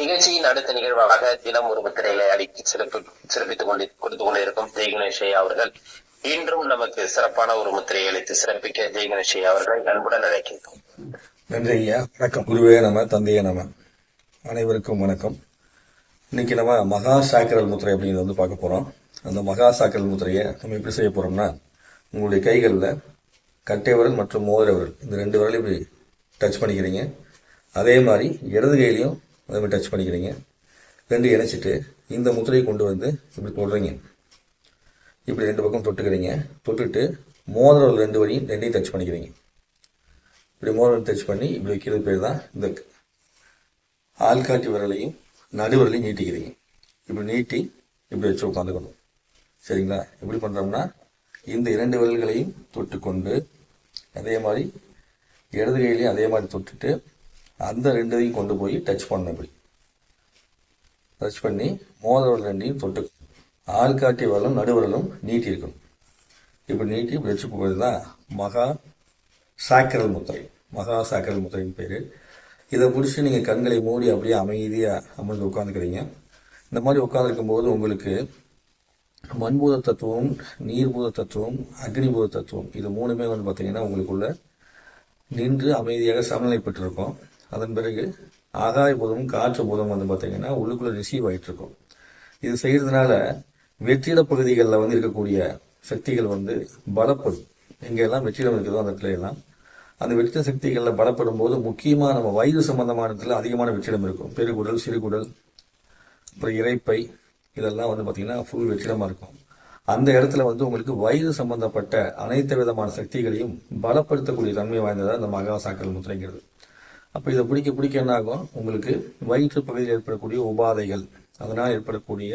நிகழ்ச்சியின் அடுத்த நிகழ்வாக தினம் ஒரு முத்திரைகளை அளித்து சிறப்பு சிறப்பித்துக் கொண்டு கொடுத்துக் கொண்டிருக்கும் ஜெய் கணேஷையா அவர்கள். இன்றும் நமக்கு சிறப்பான ஒரு முத்திரையை அளித்து சிறப்பிக்க ஜெய் கணேஷையா அவர்கள் அன்புடன் அழைக்கின்றோம். நன்றி ஐயா. வணக்கம். குருவே நம தந்தையே நம. அனைவருக்கும் வணக்கம். இன்னைக்கு நம்ம மகா சாக்கரல் முத்திரை அப்படிங்கிறத வந்து பார்க்க போறோம். அந்த மகா சாக்கரல் முத்திரையை நம்ம எப்படி செய்ய போறோம்னா உங்களுடைய கைகளில் கட்டை விரல் மற்றும் மோதிர விரல் இந்த ரெண்டு விரலையும் இப்படி டச் பண்ணிக்கிறீங்க. அதே மாதிரி இடது கையிலையும் அதே மாதிரி டச் பண்ணிக்கிறீங்க. ரெண்டு இணைச்சிட்டு இந்த முத்திரையை கொண்டு வந்து இப்படி தொடுறீங்க. இப்படி ரெண்டு பக்கம் தொட்டுக்கிறீங்க. தொட்டுட்டு மோதிரம் ரெண்டு வழியும் ரெண்டையும் டச் பண்ணிக்கிறீங்க. இப்படி மோதிரம் டச் பண்ணி இப்படி வைக்கிறது பேர் தான் இந்த ஆள்காட்டி விரலையும் நடுவிரலையும் நீட்டிக்கிறீங்க. இப்படி நீட்டி இப்படி வச்சு உட்காந்துக்கணும். சரிங்களா? எப்படி பண்ணுறோம்னா இந்த இரண்டு விரல்களையும் தொட்டுக்கொண்டு அதே மாதிரி இடது கையிலையும் அதே மாதிரி தொட்டுட்டு அந்த ரெண்டையும் கொண்டு போய் டச் பண்ண இப்படி. டச் பண்ணி மோதிரம் ரெண்டையும் தொட்டு. ஆள்காட்டி வரலும் நடுவரலும் நீட்டி இருக்கணும். இப்படி நீட்டி இப்படி வச்சு போகிறது தான் மகா சாக்கரல் முத்திரை. மகா சாக்கரல் முத்திரையின் பேர். இதை பிடிச்சி நீங்கள் கண்களை மூடி அப்படியே அமைதியாக அமர்ந்து உட்காந்துக்கிறீங்க இந்த மாதிரி உட்காந்துருக்கும் போது உங்களுக்கு மண்பூத தத்துவம் நீர்பூத தத்துவம் அக்னிபூத தத்துவம் இது மூணுமே வந்து பார்த்தீங்கன்னா உங்களுக்குள்ள நின்று அமைதியாக சமநிலை பெற்றிருக்கும். அதன் பிறகு ஆகாய பூதமும் காற்று பூதம் வந்து பார்த்தீங்கன்னா உள்ளுக்குள்ள ரிசீவ் ஆகிட்டு இருக்கும் இது செய்கிறதுனால வெற்றிட பகுதிகளில் வந்து இருக்கக்கூடிய சக்திகள் வந்து பலப்படும். எங்கெல்லாம் வெற்றிடம் இருக்குதோ அந்த இடத்துல எல்லாம். அந்த வெற்றிட சக்திகளில் பலப்படும் போது முக்கியமாக நம்ம வயிறு இடத்துல அதிகமான வெற்றிடம் இருக்கும். பெருகுடல் சிறுகுடல் அப்புறம் இறைப்பை இதெல்லாம் வந்து பார்த்தீங்கன்னா ஃபுல் வெற்றிடமாக இருக்கும். அந்த இடத்துல வந்து உங்களுக்கு வயிறு சம்பந்தப்பட்ட அனைத்து விதமான சக்திகளையும் பலப்படுத்தக்கூடிய தன்மை வாய்ந்ததாக இந்த மகா சாக்கல் முத்திரைங்கிறது. அப்போ இதை பிடிக்க பிடிக்க என்ன ஆகும் உங்களுக்கு வயிற்று பகுதியில் ஏற்படக்கூடிய உபாதைகள் அதனால் ஏற்படக்கூடிய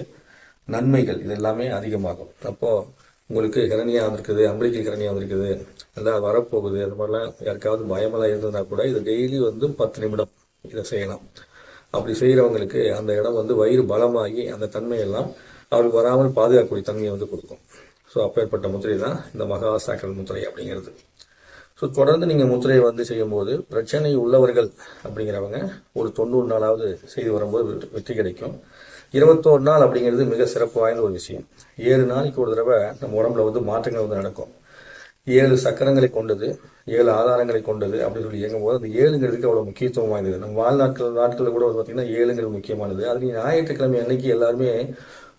நன்மைகள் இது எல்லாமே அதிகமாகும். அப்போ உங்களுக்கு கரணியா வந்திருக்குது அம்பளிக்கல் கரணியா வந்திருக்குது நல்லா வரப்போகுது அது மாதிரிலாம் யாருக்காவது பயமெல்லாம் இருந்ததுனா கூட இது டெய்லி வந்து பத்து நிமிடம் இதை செய்யலாம் அப்படி செய்கிறவங்களுக்கு அந்த இடம் வந்து வயிறு பலமாகி அந்த தன்மையெல்லாம் அவருக்கு வராமல் பாதுகாக்கக்கூடிய தன்மையை வந்து கொடுக்கும். ஸோ அப்பேற்பட்ட முத்திரை தான் இந்த மகா சாக்கல் முத்திரை அப்படிங்கிறது. ஸோ தொடர்ந்து நீங்கள் முத்திரையை வந்து செய்யும்போது பிரச்சனை உள்ளவர்கள் அப்படிங்கிறவங்க ஒரு தொண்ணூறு நாளாவது செய்து வரும்போது வெற்றி- வெற்றி கிடைக்கும். இருபத்தோரு நாள் அப்படிங்கிறது மிக சிறப்பு வாய்ந்த ஒரு விஷயம். ஏழு நாளைக்கு ஒரு தடவை நம்ம உடம்புல வந்து மாற்றங்கள் வந்து நடக்கும். ஏழு சக்கரங்களை கொண்டது ஏழு ஆதாரங்களை கொண்டது அப்படின்னு சொல்லி இயங்கும்போது அந்த ஏழுங்கிறதுக்கு அவ்வளோ முக்கியத்துவம் வாய்ந்தது. நம்ம வாழ்நாட்கள் நாட்களில் கூட வந்து பார்த்தீங்கன்னா ஏழுங்கிறது முக்கியமானது. அது நீங்கள் ஞாயிற்றுக்கிழமை அன்னைக்கு எல்லாருமே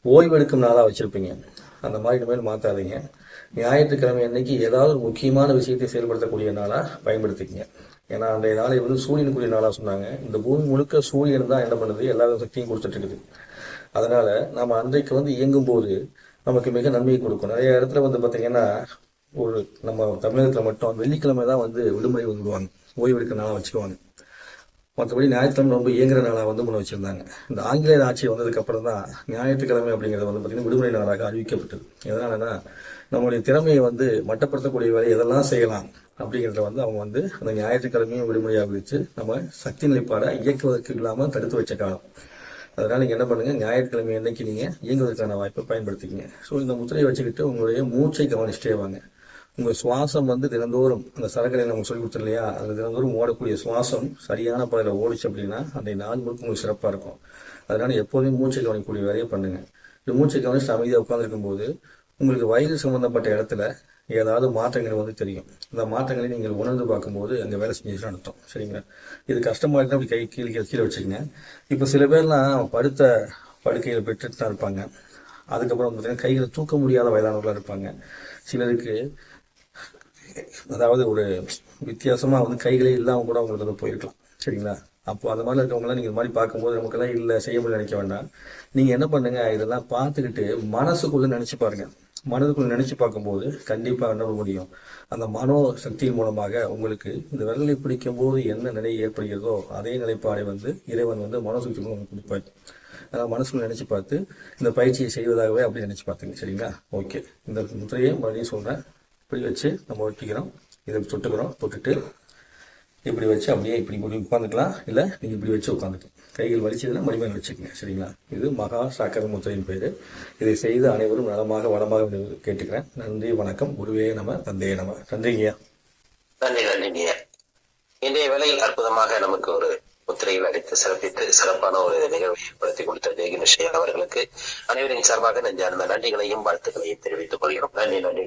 ஓய்வெடுக்கும் நாளாக வச்சுருப்பீங்க. அந்த மாதிரி இனிமேல் மாற்றாதீங்க ஞாயிற்றுக்கிழமை அன்னைக்கு ஏதாவது ஒரு முக்கியமான விஷயத்தை செயல்படுத்தக்கூடிய நாளாக பயன்படுத்திக்கங்க. ஏன்னா அன்றைய நாளை வந்து சூரியனுக்குரிய நாளாக சொன்னாங்க. இந்த பூமி முழுக்க சூரியன் தான் என்ன பண்ணுது? எல்லா சக்தியும் கொடுத்துட்டு இருக்குது அதனால நம்ம அன்றைக்கு வந்து இயங்கும் போது நமக்கு மிக நன்மையை கொடுக்கும். நிறைய இடத்துல வந்து பார்த்தீங்கன்னா ஒரு நம்ம தமிழகத்தில் மட்டும் வெள்ளிக்கிழமை தான் வந்து விடுமுறை வந்துடுவாங்க ஓய்வு எடுக்கிற நாளாக வச்சுக்குவாங்க. மற்றபடி ஞாயிற்றுக்கிழமை ரொம்ப இயங்குற நாளாக வந்து முன்ன வச்சிருந்தாங்க. இந்த ஆங்கிலேயர் ஆட்சி வந்ததுக்கு அப்புறம் தான் ஞாயிற்றுக்கிழமை அப்படிங்கிறது வந்து பார்த்தீங்கன்னா விடுமுறை நாளாக அறிவிக்கப்பட்டது. எதனாலன்னா நம்மளுடைய திறமையை வந்து மட்டப்படுத்தக்கூடிய வேலை எதெல்லாம் செய்யலாம் அப்படிங்கிறத வந்து அவங்க வந்து அந்த ஞாயிற்றுக்கிழமையும் விடுமுறையாக வச்சு நம்ம சக்தி நிலைப்பாடை இயக்குவதற்கு இல்லாமல் தடுத்து வச்ச காலம். அதனால் நீங்கள் என்ன பண்ணுங்க ஞாயிற்றுக்கிழமை என்னைக்கு நீங்கள் இயங்குவதற்கான வாய்ப்பை பயன்படுத்திக்கிங்க. ஸோ இந்த முத்திரையை வச்சுக்கிட்டு உங்களுடைய மூச்சை கவனிச்சுட்டே வாங்க. உங்க சுவாசம் வந்து தினந்தோறும் அந்த சரக்கரை நம்ம சொல்லி கொடுத்தோம் இல்லையா அந்த தினந்தோறும் ஓடக்கூடிய சுவாசம் சரியான பாதையில் ஓடிச்சு அப்படின்னா அந்த நாள் முழுக்க உங்களுக்கு சிறப்பாக இருக்கும். அதனால எப்போதுமே மூச்சை கவனிக்கக்கூடிய வேலையை பண்ணுங்க. இந்த மூச்சை கவனிச்சு அமைதியாக உட்காந்துருக்கும் போது உங்களுக்கு வயிறு சம்பந்தப்பட்ட இடத்துல ஏதாவது மாற்றங்கள் வந்து தெரியும். அந்த மாற்றங்களை நீங்கள் உணர்ந்து பார்க்கும்போது அங்கே வேலை செஞ்சுட்டு அர்த்தம் சரிங்களா? இது கஷ்டமா இருந்தால் அப்படி கை கீழே கீழே கீழே வச்சுக்கங்க. இப்போ சில பேர்லாம் படுத்த படுக்கையில் பெற்றுட்டு தான் இருப்பாங்க. அதுக்கப்புறம் பார்த்தீங்கன்னா கைகளை தூக்க முடியாத வயதானவர்களாக இருப்பாங்க. சிலருக்கு அதாவது ஒரு வித்தியாசமாக வந்து கைகளே இல்லாமல் கூட அவங்களுக்கு வந்து போயிருக்கலாம். சரிங்களா? அப்போ அந்த மாதிரி இருக்கவங்களாம் நீங்கள் இந்த மாதிரி பார்க்கும்போது நமக்கெல்லாம் இல்லை செய்ய முடியல நினைக்க வேண்டாம். நீங்கள் என்ன பண்ணுங்க இதெல்லாம் பார்த்துக்கிட்டு மனசுக்குள்ளே நினச்சி பாருங்கள் மனதுக்குள்ள நினைச்சு பார்க்கும்போது கண்டிப்பாக என்ன முடியும். அந்த மனோ சக்தியின் மூலமாக உங்களுக்கு இந்த விரலை பிடிக்கும் போது என்ன நிலை ஏற்படுகிறதோ அதே நிலைப்பாடை வந்து இறைவன் வந்து மனோசக்தி மூலம் உங்களுக்கு கொடுப்பார். அதான் மனசுக்குள்ள நினைச்சு பார்த்து இந்த பயிற்சியை செய்வதாகவே அப்படி நினைச்சு பார்த்துங்க. சரிங்களா? ஓகே. இந்த முறையை மறுபடியும் சொல்கிறேன் இப்படி வச்சு நம்ம ஒட்டிக்கிறோம். இதை தொட்டுக்கிறோம் தொட்டுட்டு இப்படி வச்சு அப்படியே இப்படி இப்படி உட்காந்துக்கலாம் இல்லை நீங்கள் இப்படி வச்சு உட்காந்துக்கலாம் கைகள் வலிச்சதுன்னா மடிமையில் வச்சுக்கோங்க சரிங்களா? இது மகா சாக்கர முத்திரையின் பேர். இதை செய்து அனைவரும் நலமாக வளமாக கேட்டுக்கிறேன். நன்றி வணக்கம். குருவே நம தந்தையே நம. நன்றிங்கய்யா. நன்றி நன்றிங்கய்யா. இன்றைய வேலையில் அற்புதமாக நமக்கு ஒரு முத்திரையில் அடித்து சிறப்பித்து சிறப்பான ஒரு நிகழ்வை ஏற்படுத்தி கொடுத்த ஜெயகினேஷையா அவர்களுக்கு அனைவரின் சார்பாக நெஞ்சார்ந்த நன்றிகளையும் வாழ்த்துக்களையும் தெரிவித்துக் கொள்கிறோம். நன்றி நன்றி